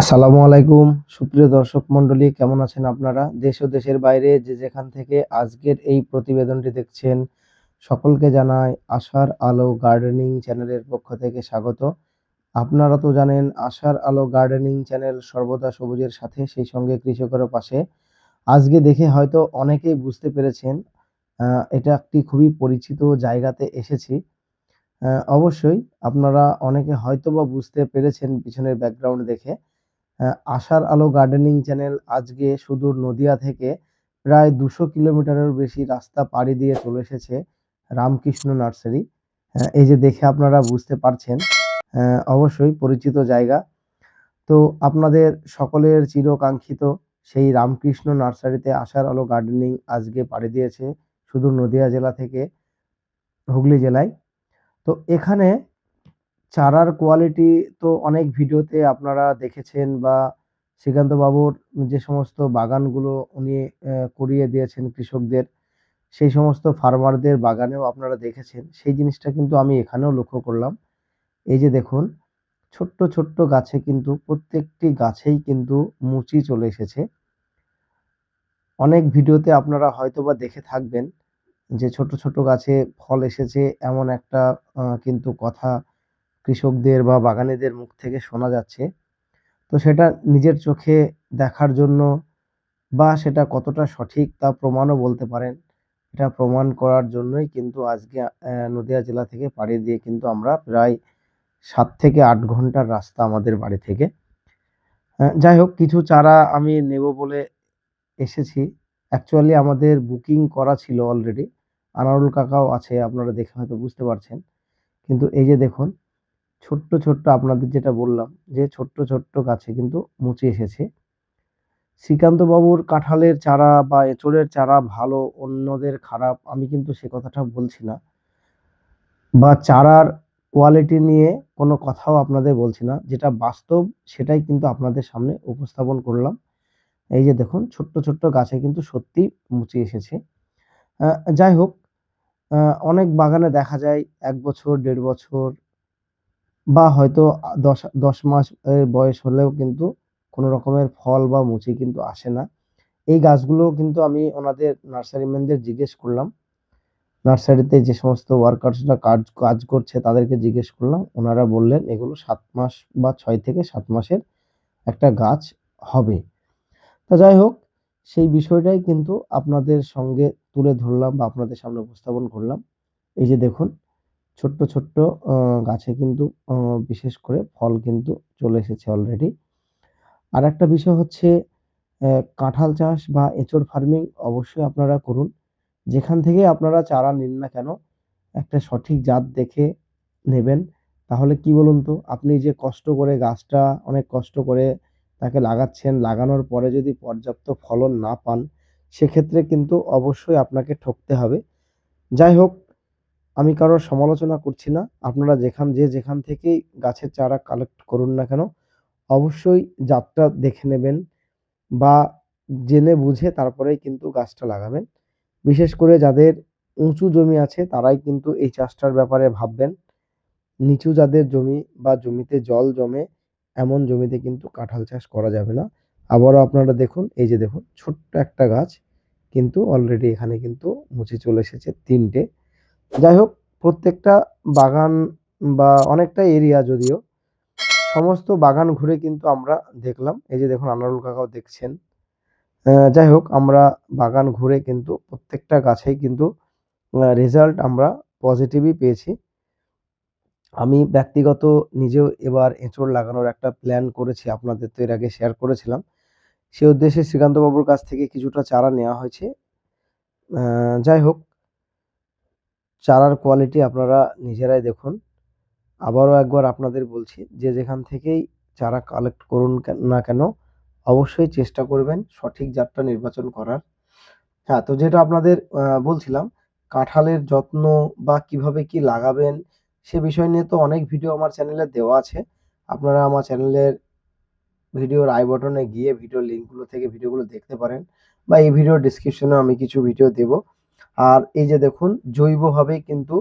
আসসালামু আলাইকুম। সুপ্রিয় দর্শক মণ্ডলী, কেমন আছেন আপনারা? দেশ ও দেশের বাইরে যে যেখান থেকে আজকের এই প্রতিবেদনটি দেখছেন, সকলকে জানাই আশার আলো গার্ডেনিং চ্যানেলের পক্ষ থেকে স্বাগত। আপনারা তো জানেন আশার আলো গার্ডেনিং চ্যানেল সর্বদা সবুজের সাথে, সেই সঙ্গে কৃষকের পাশে। আজকে দেখে হয়তো অনেকেই বুঝতে পেরেছেন এটা একটি খুবই পরিচিত জায়গাতে এসেছি। অবশ্যই আপনারা অনেকে হয়তো বা বুঝতে পেরেছেন পিছনের ব্যাকগ্রাউন্ড দেখে। আশার আলো গার্ডেনিং চ্যানেল আজকে সুদূর নদিয়া থেকে প্রায় দুশো কিলোমিটারের বেশি রাস্তা পাড়ি দিয়ে চলে এসেছে রামকৃষ্ণ নার্সারি। এই যে দেখে আপনারা বুঝতে পারছেন অবশ্যই পরিচিত জায়গা। তো আপনাদের সকলের চিরকাঙ্ক্ষিত সেই রামকৃষ্ণ নার্সারিতে আশার আলো গার্ডেনিং আজকে পাড়ি দিয়েছে সুদূর নদিয়া জেলা থেকে হুগলি জেলায়। তো এখানে চারার কোয়ালিটি তো অনেক ভিডিওতে আপনারা দেখেছেন বা শ্রীকান্ত বাবুর যে সমস্ত বাগানগুলো উনি করিয়ে দিয়েছেন কৃষকদের, সেই সমস্ত ফার্মারদের বাগানেও আপনারা দেখেছেন। সেই জিনিসটা কিন্তু আমি এখানেও লক্ষ্য করলাম। এই যে দেখুন, ছোট্ট ছোট্ট গাছে কিন্তু প্রত্যেকটি গাছেই কিন্তু মুচি চলে এসেছে। অনেক ভিডিওতে আপনারা হয়তোবা দেখে থাকবেন যে ছোট ছোট গাছে ফল এসেছে এমন একটা কিন্তু কথা কৃষকদের বা বাগানেদের মুখ থেকে শোনা যাচ্ছে। তো সেটা নিজের চোখে দেখার জন্য বা সেটা কতটা সঠিক তা প্রমাণও বলতে পারেন। এটা প্রমাণ করার জন্যই কিন্তু আজকে নদিয়া জেলা থেকে পাড়ি দিয়ে কিন্তু আমরা প্রায় সাত থেকে আট ঘণ্টার রাস্তা আমাদের বাড়ি থেকে। যাই হোক, কিছু চারা আমি নেব বলে এসেছি। অ্যাকচুয়ালি আমাদের বুকিং করা ছিল অলরেডি। আনারুল কাকাও আছে, আপনারা দেখে হয়তো বুঝতে পারছেন। কিন্তু এই যে দেখুন ছোট্ট ছোট্ট আপনাদের যেটা বললাম যে ছোট্ট ছোট্ট গাছে কিন্তু মুচি এসেছে। শ্রীকান্ত বাবুর কাঁঠালের চারা বা এঁচড়ের চারা ভালো, অন্যদের খারাপ, আমি কিন্তু সে কথাটা বলছি না। বা চারার কোয়ালিটি নিয়ে কোনো কথাও আপনাদের বলছি না। যেটা বাস্তব, সেটাই কিন্তু আপনাদের সামনে উপস্থাপন করলাম। এই যে দেখুন, ছোট্ট ছোট্ট গাছে কিন্তু সত্যি মুচি এসেছে। যাই হোক অনেক বাগানে দেখা যায়, এক বছর, দেড় বছর বা হয়তো দশ দশ মাস বয়স হলেও কিন্তু কোনো রকমের ফল বা মুচি কিন্তু আসে না। এই গাছগুলো কিন্তু আমি ওনাদের নার্সারিম্যানদের জিজ্ঞেস করলাম। নার্সারিতে যে সমস্ত ওয়ার্কার্সরা কাজ কাজ করছে তাদেরকে জিজ্ঞেস করলাম। ওনারা বললেন, এগুলো সাত মাস বা ছয় থেকে সাত মাসের একটা গাছ হবে। তা যাই হোক, সেই বিষয়টাই কিন্তু আপনাদের সঙ্গে তুলে ধরলাম বা আপনাদের সামনে উপস্থাপন করলাম। এই যে দেখুন ছোট্ট ছোট্ট গাছে কিন্তু বিশেষ করে ফল কিন্তু চলে এসেছে অলরেডি আর একটা বিষয় হচ্ছে কাঁঠাল চাষ বা এঁচড় ফার্মিং অবশ্যই আপনারা করুন। যেখান থেকে আপনারা চারা নিন না কেন, একটা সঠিক জাত দেখে নেবেন। তাহলে কি বলুন তো, আপনি যে কষ্ট করে গাছটা অনেক কষ্ট করে তাকে লাগাচ্ছেন, লাগানোর পরে যদি পর্যাপ্ত ফলন না পান, সেক্ষেত্রে কিন্তু অবশ্যই আপনাকে ঠকতে হবে। যাই হোক আমি কারোর সমালোচনা করছি না। আপনারা যেখান, যে যেখান থেকেই গাছের চারা কালেক্ট করুন না কেন, অবশ্যই জাতটা দেখে নেবেন বা জেনে বুঝে তারপরেই কিন্তু গাছটা লাগাবেন। বিশেষ করে যাদের উঁচু জমি আছে, তারাই কিন্তু এই চাষটার ব্যাপারে ভাববেন। নিচু যাদের জমি বা জমিতে জল জমে, এমন জমিতে কিন্তু কাঁঠাল চাষ করা যাবে না। আবারও আপনারা দেখুন, এই যে দেখুন, ছোট্ট একটা গাছ কিন্তু অলরেডি এখানে কিন্তু মুছে চলে এসেছে তিনটে। যাই হোক, প্রত্যেকটা বাগান বা অনেকটা এরিয়া যদিও, সমস্ত বাগান ঘুরে কিন্তু আমরা দেখলাম। এই যে দেখুন, আনারুল কাকাও দেখছেন। যাই হোক, আমরা বাগান ঘুরে কিন্তু প্রত্যেকটা গাছেই কিন্তু রেজাল্ট আমরা পজিটিভই পেয়েছি। আমি ব্যক্তিগত নিজেও এবার এঁচড় লাগানোর একটা প্ল্যান করেছি, আপনাদের তো এর আগে শেয়ার করেছিলাম। সে উদ্দেশ্যে শ্রীকান্তবাবুর কাছ থেকে কিছুটা চারা নেওয়া হয়েছে। যাই হোক চারার কোয়ালিটি আপনারা নিজেরাই দেখুন। আবারও একবার আপনাদের বলছি, যে যেখান থেকেই চারা কালেক্ট করুন না কেন, অবশ্যই চেষ্টা করবেন সঠিক জাতটা নির্বাচন করার। হ্যাঁ তো যেটা আপনাদের বলছিলাম, কাঁঠালের যত্ন বা কীভাবে কি লাগাবেন, সে বিষয় নিয়ে তো অনেক ভিডিও আমার চ্যানেলে দেওয়া আছে। আপনারা আমার চ্যানেলের ভিডিওর আই বটনে গিয়ে ভিডিও লিঙ্কগুলো থেকে ভিডিওগুলো দেখতে পারেন। বা এই ভিডিও ডিসক্রিপশনে আমি কিছু ভিডিও দেব। আর এই যে দেখুন জৈবভাবে কিন্তু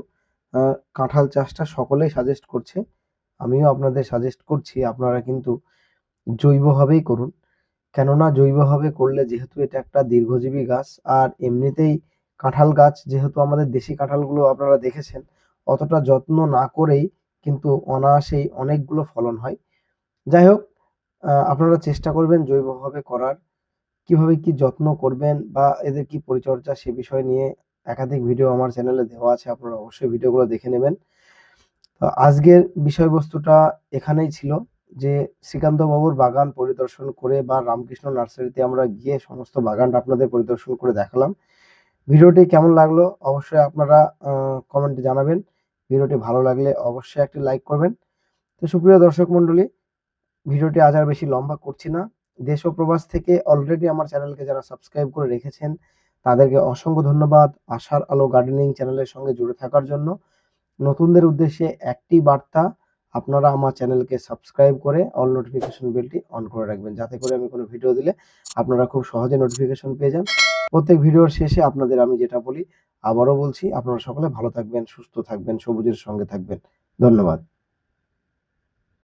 কাঁঠাল চাষটা সকলেই সাজেস্ট করছে। আমিও আপনাদের সাজেস্ট করছি, আপনারা কিন্তু জৈবভাবেই করুন। কেননা জৈবভাবে করলে যেহেতু এটা একটা দীর্ঘজীবী গাছ, আর এমনিতেই কাঁঠাল গাছ, যেহেতু আমাদের দেশি কাঁঠালগুলো আপনারা দেখেছেন, অতটা যত্ন না করেই কিন্তু অনায়াসেই অনেকগুলো ফলন হয়। যাই হোক আপনারা চেষ্টা করবেন জৈবভাবে করার। কীভাবে কি যত্ন করবেন বা এদের কি পরিচর্যা সে বিষয় নিয়ে একাধিক ভিডিও আমার চ্যানেলে দেওয়া আছে, আপনারা অবশ্যই ভিডিওগুলো দেখে নেবেন। তো আজকের বিষয়বস্তুটা এখানেই ছিল, যে শ্রীকান্ত বাবুর বাগান পরিদর্শন করে বা রামকৃষ্ণ নার্সারিতে আমরা গিয়ে সমস্ত বাগানটা আপনাদের পরিদর্শন করে দেখালাম। ভিডিওটি কেমন লাগল অবশ্যই আপনারা কমেন্টে জানাবেন। ভিডিওটি ভালো লাগলে অবশ্যই একটি লাইক করবেন। তো সুপ্রিয় দর্শক মণ্ডলী, ভিডিওটি আজ আর বেশি লম্বা করছি না। দেশ ও প্রবাস থেকে অলরেডি আমার চ্যানেলকে যারা সাবস্ক্রাইব করে রেখেছেন তাদেরকে অসংখ্য ধন্যবাদ আশার আলো গার্ডেনিং চ্যানেলের সঙ্গে জুড়ে থাকার জন্য। নতুনদের উদ্দেশ্যে একটি বার্তা, আপনারা আমার চ্যানেলকে সাবস্ক্রাইব করে অল নোটিফিকেশন বেলটি অন করে রাখবেন। যাতে করে আমি কোনো ভিডিও দিলে আপনারা খুব সহজে নোটিফিকেশন পেয়ে যান। প্রত্যেক ভিডিওর শেষে আপনাদের আমি যেটা বলি, আবারও বলছি, আপনারা সকলে ভালো থাকবেন, সুস্থ থাকবেন, সবুজের সঙ্গে থাকবেন। ধন্যবাদ।